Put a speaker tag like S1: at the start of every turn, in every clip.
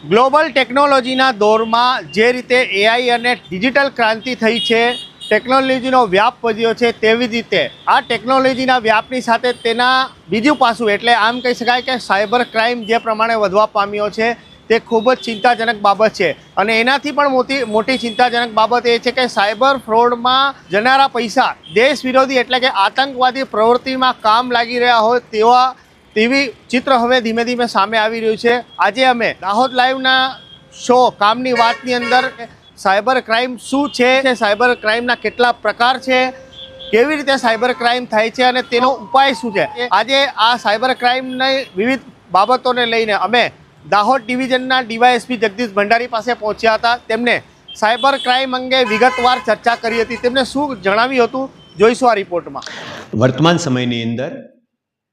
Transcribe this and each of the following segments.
S1: Global ટેકનોલોજીના દોરમાં જે રીતે એઆઈ અને ડિજિટલ ક્રાંતિ થઈ છે, ટેકનોલોજીનો વ્યાપ વધ્યો છે તેવી જ રીતે. આ ટેકનોલોજીના વ્યાપની સાથે તેના બીજું પાસું એટલે આમ કહી શકાય કે સાયબર ક્રાઇમ જે પ્રમાણે વધવા પામ્યો છે, તે ખૂબ જ ચિંતાજનક બાબત છે. અને એનાથી પણ મોટી મોટી ચિંતાજનક બાબત એ છે કે સાયબર ફ્રોડમાં જનારા પૈસા દેશ વિરોધી એટલે કે આતંકવાદી પ્રવૃત્તિમાં કામ લાગી રહ્યા હોય તેવા તેવી ચિત્ર હવે ધીમે ધીમે સામે આવી રહ્યું છે. આજે અમે દાહોદ લાઈવના શો કામની વાતની અંદર સાયબર ક્રાઇમ શું છે? સાયબર ક્રાઇમના કેટલા પ્રકાર છે? કેવી રીતે સાયબર ક્રાઇમ થાય છે અને તેનો ઉપાય શું છે? આજે આ સાયબર ક્રાઇમની વિવિધ બાબતોને લઈને અમે દાહોદ ડિવિઝનના ડીવાયએસપી જગદીશ ભંડારી પાસે પહોંચ્યા હતા. તેમને સાયબર ક્રાઇમ અંગે વિગતવાર ચર્ચા કરી હતી. તેમને શું જણાવ્યું હતું? જોઈશું આ રિપોર્ટમાં.
S2: વર્તમાન સમયની અંદર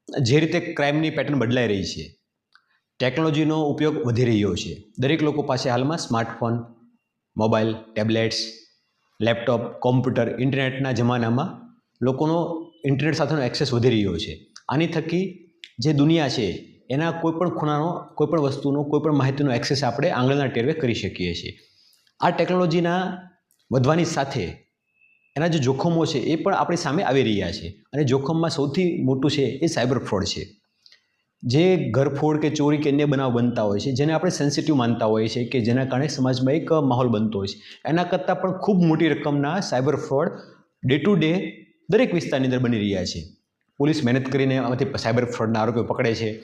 S2: જે રીતે ક્રાઇમની પેટર્ન બદલાઈ રહી છે, ટેકનોલોજીનો ઉપયોગ વધી રહ્યો છે. દરેક લોકો પાસે હાલમાં smartphone, mobile, tablets, laptop, computer, ઇન્ટરનેટના જમાનામાં લોકોનો ઇન્ટરનેટ સાથેનો એક્સેસ વધી રહ્યો છે. આની થકી જે દુનિયા છે, એના કોઈપણ ખૂણાનો, કોઈપણ વસ્તુનો, કોઈપણ માહિતીનો એક્સેસ આપણે આંગળના ટેરવે કરી શકીએ છીએ. આ ટેકનોલોજીના વધવાની સાથે એના જે જોખમો છે એ પણ આપણી સામે આવી રહ્યા છે. અને જોખમમાં સૌથી મોટું છે એ સાયબર ફ્રોડ છે. જે ઘરફોડ કે ચોરી કે અન્ય બનાવ બનતા હોય છે, જેને આપણે સેન્સિટિવ માનતા હોઈએ છીએ કે જેના કારણે સમાજમાં એક માહોલ બનતો હોય છે. એના કરતાં પણ ખૂબ મોટી રકમના cyber fraud day to day દરેક વિસ્તારની અંદર બની રહ્યા છે. પોલીસ મહેનત કરીને આમાંથી સાયબર ફ્રોડના આરોપીઓ પકડે છે,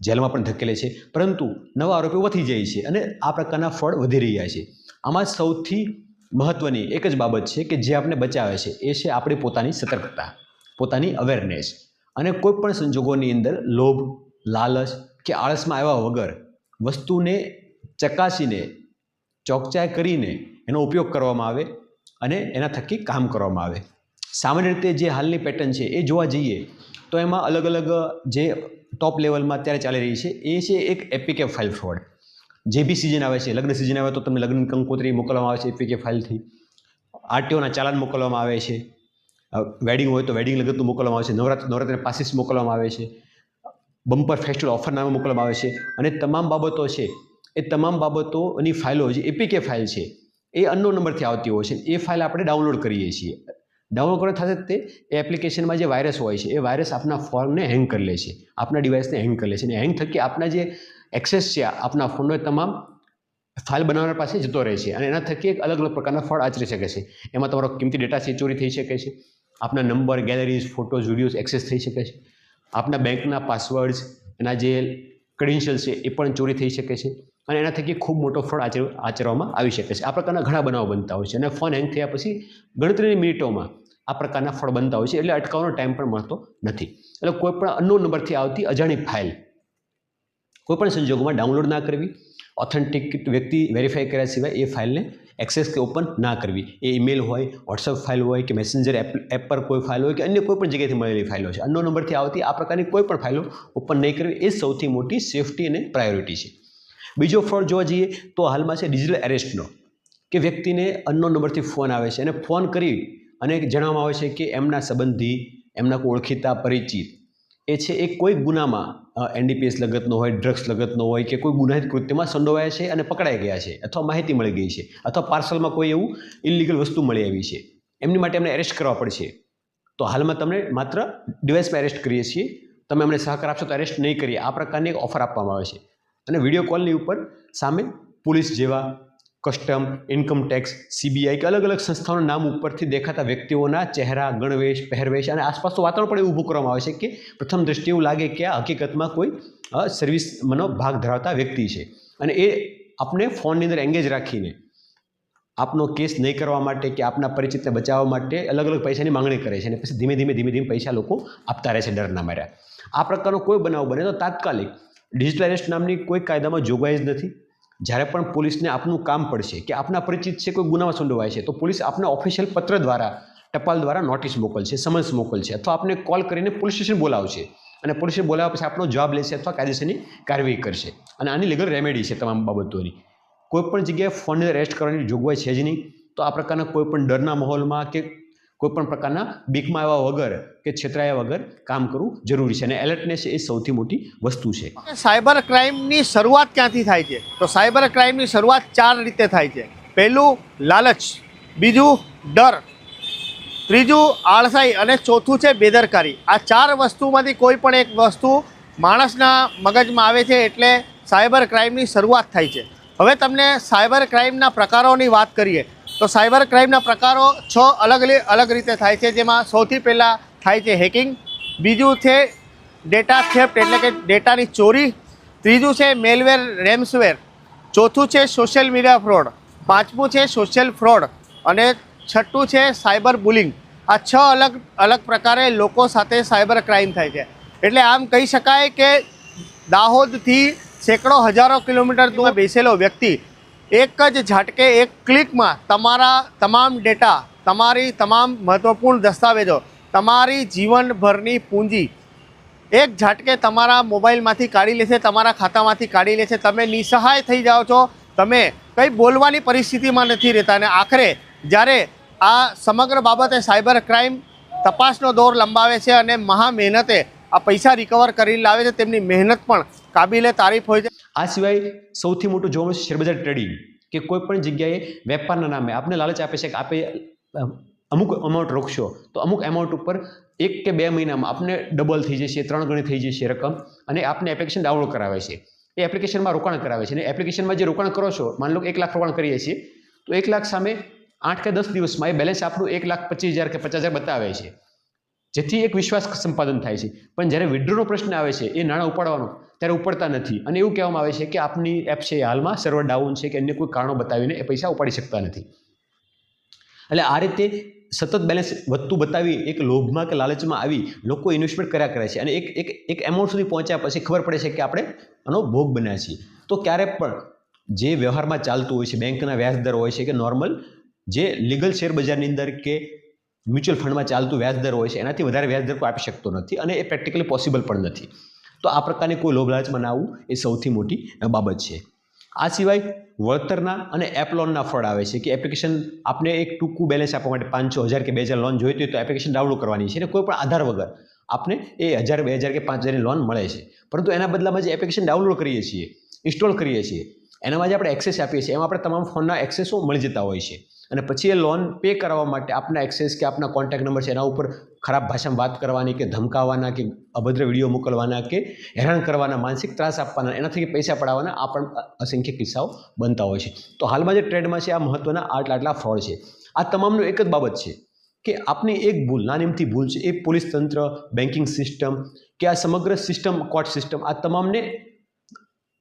S2: જેલમાં પણ ધકેલે છે. પરંતુ નવા આરોપીઓ વધી જાય છે અને આ પ્રકારના ફ્રોડ વધી રહ્યા છે. આમાં સૌથી મહત્ત્વની એક જ બાબત છે કે જે આપણે બચાવે છે, એ છે આપણી પોતાની સતર્કતા, પોતાની અવેરનેસ અને કોઈપણ સંજોગોની અંદર લોભ, લાલચ કે આળસમાં આવ્યા વગર વસ્તુને ચકાસીને, ચોકચાઈ કરીને એનો ઉપયોગ કરવામાં આવે અને એના થકી કામ કરવામાં આવે. સામાન્ય રીતે જે હાલની પેટર્ન છે એ જોવા જઈએ તો એમાં અલગ અલગ જે ટોપ લેવલમાં અત્યારે ચાલી રહી છે, એ છે એક એપીકે ફાઇલ ફ્રોડ જે બી સિઝન આવે છે, લગ્ન સિઝન આવે તો તમને લગ્ન કંકોત્રી મોકલવામાં આવે છે એપીકે ફાઇલથી આરટીઓના ચાલાન મોકલવામાં આવે છે. વેડિંગ હોય તો વેડિંગ લગ્નનું મોકલવામાં આવે છે. નવરાત્ર નવરાત્રિના પાસીસ મોકલવામાં આવે છે. બમ્પર ફેસ્ટિવલ ઓફર નામે મોકલવામાં આવે છે. અને તમામ બાબતો છે, એ તમામ બાબતોની ફાઇલો જે એપીકે ફાઇલ છે. એ અન્નો નંબરથી આવતી હોય છે. એ ફાઇલ આપણે ડાઉનલોડ કરીએ છીએ. ડાઉનલોડ કરવા થશે તે એ એપ્લિકેશનમાં જે વાયરસ હોય છે, એ વાયરસ આપના ફોનને હેંગ કરી લે છે. આપના ડિવાઇસને હેંગ કરી લે છે. અને હેંગ થકી આપના જે એક્સેસ છે આપના ફોનનો તમામ ફાઇલ બનાવનાર પાસે જતો રહે છે અને એના થકી એક અલગ અલગ પ્રકારના ફળ આચરી શકે છે. એમાં તમારો કિંમતી ડેટા છે ચોરી થઈ શકે છે. આપના number, galleries, photos, videos access થઈ શકે છે. આપના બેંકના પાસવર્ડ્સ, એના જે ક્રેડેન્શિયલ છે, એ પણ ચોરી થઈ શકે છે. અને એના થકી ખૂબ મોટો ફ્રોડ આચર, આચરવામાં આવી શકે છે. આ પ્રકારના ઘણા બનાવો બનતા હોય છે અને ફોન હેંગ થયા પછી ગણતરીની મિનિટોમાં આ પ્રકારના ફ્રોડ બનતા હોય છે એટલે અટકાવવાનો ટાઈમ પણ મળતો નથી. એટલે કોઈ પણ નંબરથી આવતી અજાણી ફાઇલ કોઈપણ સંજોગોમાં ડાઉનલોડ ના કરવી ઓથેન્ટિક વ્યક્તિ વેરીફાઈ કર્યા સિવાય એ ફાઇલને એક્સેસ કે ઓપન ના કરવી. એ ઈમેલ હોય વોટ્સઅપ ફાઇલ હોય કે મેસેન્જર એપ એપ પર કોઈ ફાઇલ હોય કે અન્ય કોઈ પણ જગ્યાએથી મળેલી ફાઇલો છે. અન્ય નંબરથી આવતી આ પ્રકારની કોઈ પણ ફાઇલો ઓપન નહીં કરવી એ સૌથી મોટી સેફટી અને પ્રાયોરિટી છે. બીજો ફ્રોડ જોવા જઈએ તો હાલમાં છે ડિજિટલ એરેસ્ટનો કે વ્યક્તિને અન્નો નંબરથી ફોન આવે છે. અને ફોન કરી અને જણાવવામાં આવે છે કે એમના સંબંધી, એમના ઓળખીતા, પરિચિત એ છે, એ કોઈ ગુનામાં એનડીપીએસ લગતનો હોય ડ્રગ્સ લગતનો હોય કે કોઈ ગુનાહિત કૃત્યમાં સંડોવાયા છે અને પકડાઈ ગયા છે અથવા માહિતી મળી ગઈ છે અથવા પાર્સલમાં કોઈ એવું ઇલિગલ વસ્તુ મળી આવી છે. એમની માટે એમને એરેસ્ટ કરવા પડશે. તો હાલમાં તમને માત્ર ડિવાઇસમાં એરેસ્ટ કરીએ છીએ. તમે અમને સહકાર આપશો તો એરેસ્ટ નહીં કરીએ. આ પ્રકારની એક ઓફર આપવામાં આવે છે. અને વીડિયો કોલની ઉપર સામે પોલીસ જેવા કસ્ટમ, ઇન્કમ ટેક્સ, સીબીઆઈ કે અલગ અલગ સંસ્થાઓના નામ ઉપરથી દેખાતા વ્યક્તિઓના ચહેરા, ગણવેશ, પહેરવેશ અને આસપાસનું વાતાવરણ પણ એવું ઊભું કરવામાં આવે છે કે પ્રથમ દ્રષ્ટિએ એવું લાગે કે આ હકીકતમાં કોઈ સર્વિસનો ભાગ ધરાવતા વ્યક્તિ છે. અને એ આપણે ફોનની અંદર એંગેજ રાખીને આપનો કેસ નહીં કરવા માટે કે આપના પરિચિતને બચાવવા માટે અલગ અલગ પૈસાની માંગણી કરે છે અને પછી ધીમે ધીમે ધીમે ધીમે પૈસા લોકો આપતા રહે છે ડરના માર્યા. આ પ્રકારનો કોઈ બનાવ બને તો તાત્કાલિક ડિજિટલ એરેસ્ટ નામની કોઈ કાયદામાં જોગવાઈ જ નથી. જ્યારે પણ પોલીસને આપનું કામ પડશે કે આપના પરિચિત છે, કોઈ ગુનામાં સંડોવાય છે, તો પોલીસ આપના ઓફિશિયલ પત્ર દ્વારા, ટપાલ દ્વારા નોટિસ મોકલશે સમન્સ મોકલશે અથવા આપને કોલ કરીને પોલીસ સ્ટેશન બોલાવશે. અને પોલીસ સ્ટેશન બોલાવ્યા પછી આપનો જવાબ લેશે અથવા કાયદેસરની કાર્યવાહી કરશે. અને આની લીગલ રેમેડી છે તમામ બાબતોની. કોઈપણ જગ્યાએ ફોનને રેસ્ટ કરવાની જોગવાઈ છે જ નહીં. તો આ પ્રકારના કોઈપણ ડરના માહોલમાં કે કોઈ પણ પ્રકારના બીકમાં આવ્યા વગર કે છેતરાયા વગર કામ કરવું જરૂરી છે. અને એલર્ટનેસ એ સૌથી મોટી વસ્તુ છે.
S1: સાયબર ક્રાઇમની શરૂઆત ક્યાંથી થાય છે? તો સાયબર ક્રાઇમની શરૂઆત ચાર રીતે થાય છે. પહેલું, લાલચ. બીજું, ડર. ત્રીજું, આળસાઈ. અને ચોથું છે, બેદરકારી. આ ચાર વસ્તુમાંથી કોઈ પણ એક વસ્તુ માણસના મગજમાં આવે છે એટલે સાયબર ક્રાઇમની શરૂઆત થાય છે. હવે તમને સાયબર ક્રાઇમના પ્રકારોની વાત કરીએ. તો સાયબર ક્રાઇમના પ્રકારો છ અલગ અલગ રીતે થાય છે. જેમાં સૌથી પહેલાં થાય છે હેકિંગ. બીજું છે ડેટા થેફ્ટ, એટલે કે ડેટાની ચોરી. ત્રીજું છે મેલવેર, રેમ્સવેર. ચોથું છે સોશિયલ મીડિયા ફ્રોડ. પાંચમું છે સોશિયલ ફ્રોડ. અને છઠ્ઠું છે સાયબર બુલિંગ. આ છ અલગ અલગ પ્રકારે લોકો સાથે સાયબર ક્રાઇમ થાય છે. એટલે આમ કહી શકાય કે દાહોદથી સેંકડો હજારો કિલોમીટર દૂર બેસેલો વ્યક્તિ એક જ ઝાટકે એક ક્લિકમાં તમારા તમામ ડેટા, તમારી તમામ મહત્ત્વપૂર્ણ દસ્તાવેજો, તમારી જીવનભરની પૂંજી એક ઝાટકે તમારા મોબાઈલમાંથી કાઢી લેશે, તમારા ખાતામાંથી કાઢી લેશે. તમે નિસહાય થઈ જાઓ છો. તમે કંઈ બોલવાની પરિસ્થિતિમાં નથી રહેતા. અને આખરે જ્યારે આ સમગ્ર બાબતે સાયબર ક્રાઇમ તપાસનો દોર લંબાવે છે અને મહા મહેનતે આ પૈસા રિકવર કરી લાવે છે, તેમની મહેનત પણ કાબિલે તારીફ હોય છે.
S2: આ સિવાય સૌથી મોટું જોવા છે શેરબજાર ટ્રેડિંગ, કે કોઈ પણ જગ્યાએ વેપારના નામે આપને લાલચ આપે છે કે આપે અમુક અમાઉન્ટ રોકશો, તો અમુક એમાઉન્ટ ઉપર એક કે બે મહિનામાં આપને ડબલ થઈ જશે, ત્રણ ગણી થઈ જશે રકમ, અને આપને એપ્લિકેશન ડાઉનલોડ કરાવે છે. એ એપ્લિકેશનમાં રોકાણ કરાવે છે, અને એપ્લિકેશનમાં જે રોકાણ કરો છો, માની લો એક લાખ રોકાણ કરીએ છીએ, તો એક લાખ સામે આઠ કે દસ દિવસમાં એ બેલેન્સ આપણું એક લાખ પચીસ હજાર કે પચાસ હજાર બતાવે છે. જેથી એક વિશ્વાસ સંપાદન થાય છે. પણ જ્યારે વિડ્રોનો પ્રશ્ન આવે છે, એ નાણાં ઉપાડવાનો, ત્યારે ઉપડતા નથી. અને એવું કહેવામાં આવે છે કે આપની એપ છે એ હાલમાં સર્વર ડાઉન છે કે અન્ય કોઈ કારણો બતાવીને એ પૈસા ઉપાડી શકતા નથી. એટલે આ રીતે સતત બેલેન્સ વધતું બતાવી એક લોભમાં કે લાલચમાં આવી લોકો ઇન્વેસ્ટમેન્ટ કર્યા કરે છે. અને એક એક એક એમાઉન્ટ સુધી પહોંચ્યા પછી ખબર પડે છે કે આપણે આનો ભોગ બન્યા છીએ. તો ક્યારે પણ જે વ્યવહારમાં ચાલતું હોય છે, બેંકના વ્યાજ દર હોય છે કે નોર્મલ જે લીગલ શેર બજારની અંદર કે મ્યુચ્યુઅલ ફંડમાં ચાલતું વ્યાજ દર હોય છે, એનાથી વધારે વ્યાજ દર કોઈ આપી શકતો નથી અને એ પ્રેક્ટિકલી પોસિબલ પણ નથી. તો આ પ્રકારની કોઈ લોભ ના આવવું એ સૌથી મોટી બાબત છે. આ સિવાય વળતરના અને એપ લોનના ફળ આવે છે કે એપ્લિકેશન આપને એક ટૂંકું બેલેન્સ આપવા માટે પાંચસો હજાર કે બે હજાર લોન જોઈતી હોય તો એપ્લિકેશન ડાઉનલોડ કરવાની છે અને કોઈ પણ આધાર વગર આપને એ હજાર, બે હજાર કે પાંચ હજારની લોન મળે છે. પરંતુ એના બદલામાં જે એપ્લિકેશન ડાઉનલોડ કરીએ છીએ ઇન્સ્ટોલ કરીએ છીએ, એનામાં જે આપણે એક્સેસ આપીએ છીએ, એમાં આપણે તમામ ફોનના એક્સેસો મળી જતા હોય છે. અને પછી એ લોન પે કરાવવા માટે આપના એક્સેસ કે આપના કોન્ટેક્ટ નંબર છે, એના ઉપર ખરાબ ભાષામાં વાત કરવાની કે ધમકાવવાના કે અભદ્ર વીડિયો મોકલવાના કે હેરાન કરવાના, માનસિક ત્રાસ આપવાના, એનાથી પૈસા પડાવવાના આ પણ અસંખ્ય કિસ્સાઓ બનતા હોય છે. તો હાલમાં જે ટ્રેડમાં છે, આ મહત્ત્વના આટલા આટલા ફ્રોડ છે. આ તમામનું એક જ બાબત છે કે આપની એક ભૂલ, નાનીમથી ભૂલ છે, એ પોલીસ તંત્ર બેન્કિંગ સિસ્ટમ કે આ સમગ્ર સિસ્ટમ કોર્ટ સિસ્ટમ આ તમામને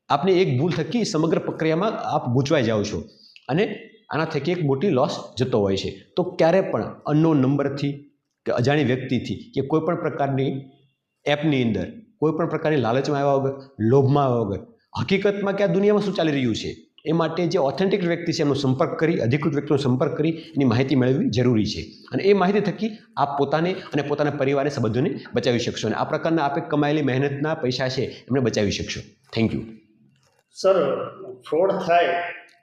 S2: આપની એક ભૂલ થકી સમગ્ર પ્રક્રિયામાં આપ ગૂંચવાઈ જાઓ છો. અને આના થકી એક મોટી લોસ જતો હોય છે. તો ક્યારે પણ અનનોન નંબરથી કે અજાણી વ્યક્તિથી કે કોઈ પણ પ્રકારની એપની અંદર કોઈપણ પ્રકારની લાલચમાં આવ્યા વગર, લોભમાં આવ્યા વગર, હકીકતમાં કે આ દુનિયામાં શું ચાલી રહ્યું છે? એ માટે જે ઓથેન્ટિક વ્યક્તિ છે એમનો સંપર્ક કરી, અધિકૃત વ્યક્તિનો સંપર્ક કરી, એની માહિતી મેળવવી જરૂરી છે. અને એ માહિતી થકી આપ પોતાને અને પોતાના પરિવારને સંબંધોને બચાવી શકશો અને આ પ્રકારના આપે કમાયેલી મહેનતના પૈસા છે, એમને બચાવી શકશો. થેન્ક યુ
S3: સર ફ્રોડ થાય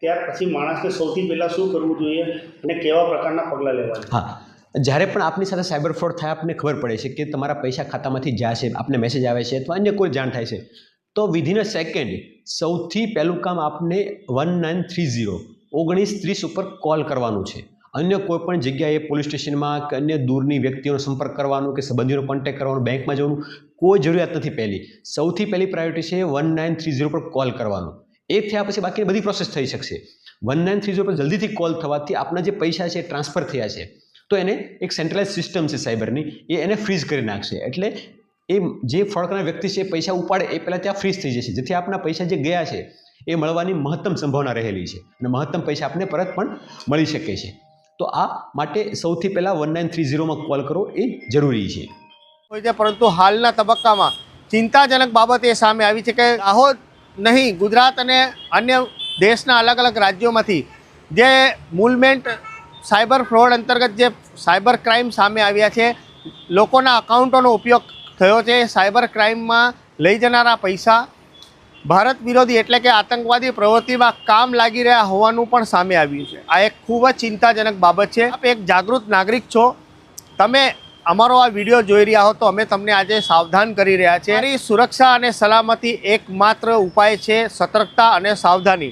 S3: ત્યાર પછી માણસને સૌથી પહેલાં શું કરવું જોઈએ અને કેવા પ્રકારના પગલાં લેવા
S2: હા. જ્યારે પણ આપની સાથે સાયબર ફ્રોડ થાય, આપને ખબર પડે છે કે તમારા પૈસા ખાતામાંથી જાય છે આપને મેસેજ આવે છે અથવા અન્ય કોઈ જાણ થાય છે. તો વિધિન અ સેકન્ડ સૌથી પહેલું કામ આપને વન નાઇન થ્રી ઝીરો ઓગણીસ ત્રીસ ઉપર કોલ કરવાનું છે. અન્ય કોઈ પણ જગ્યાએ પોલીસ સ્ટેશનમાં કે અન્ય દૂરની વ્યક્તિઓનો સંપર્ક કરવાનો કે સંબંધીઓનો કોન્ટેક્ટ કરવાનો બેંકમાં જવાનું, કોઈ જરૂરિયાત નથી પહેલી. સૌથી પહેલી પ્રાયોરિટી છે વન નાઇન થ્રી ઝીરો પર કોલ કરવાનો. એ થયા પછી બાકી બધી પ્રોસેસ થઈ શકશે. વન નાઇન થ્રી ઝીરો પર જલ્દીથી કોલ થવાથી આપણા જે પૈસા છે ટ્રાન્સફર થયા છે. તો એને એક સેન્ટ્રલાઇઝ સિસ્ટમ છે સાયબરની. એ એને ફ્રીઝ કરી નાખશે. એટલે એ જે ફળકના વ્યક્તિ છે પૈસા ઉપાડે, એ પહેલાં ત્યાં ફ્રીઝ થઈ જશે. જેથી આપણા પૈસા જે ગયા છે, એ મળવાની મહત્તમ સંભાવના રહેલી છે. અને મહત્તમ પૈસા આપને પરત પણ મળી શકે છે. તો આ માટે સૌથી પહેલાં વન નાઇન થ્રી ઝીરોમાં કોલ કરવો એ જરૂરી
S1: છે. પરંતુ હાલના તબક્કામાં ચિંતાજનક બાબત એ સામે આવી છે કે દાહોદ નહીં, ગુજરાત અને અન્ય દેશના અલગ અલગ રાજ્યોમાંથી જે મૂવમેન્ટ સાયબર ફ્રોડ અંતર્ગત જે સાયબર ક્રાઇમ સામે આવ્યા છે, લોકોના અકાઉન્ટોનો ઉપયોગ થયો છે સાયબર ક્રાઇમમાં લઈ જનારા પૈસા ભારત વિરોધી એટલે કે આતંકવાદી પ્રવૃત્તિમાં કામ લાગી રહ્યા હોવાનું પણ સામે આવ્યું છે. આ એક ખૂબ જ ચિંતાજનક બાબત છે. આપ એક જાગૃત નાગરિક છો. તમે અમારો આ વીડિયો જોઈ રહ્યા હો તો અમે તમને આજે સાવધાન કરી રહ્યા છીએ. મારી સુરક્ષા અને સલામતી એકમાત્ર ઉપાય છે સતર્કતા અને સાવધાની.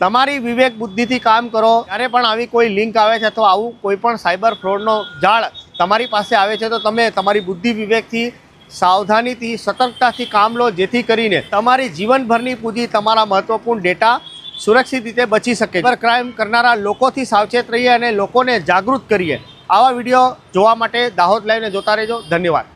S1: તમારી વિવેક બુદ્ધિથી કામ કરો. જ્યારે પણ આવી કોઈ લિંક આવે છે અથવા આવું કોઈ પણ સાયબર ફ્રોડનો જાળ તમારી પાસે આવે છે તો તમે તમારી બુદ્ધિ વિવેકથી, સાવધાનીથી, સતર્કતાથી કામ લો જેથી કરીને તમારી જીવનભરની પૂંજી તમારા મહત્વપૂર્ણ ડેટા સુરક્ષિત રીતે બચી શકે. સાયબર ક્રાઇમ કરનારા લોકોથી સાવચેત રહીએ અને લોકોને જાગૃત કરીએ. આવા વીડિયો જોવા માટે દાહોદ લાઈવને જોતા રહેજો. ધન્યવાદ.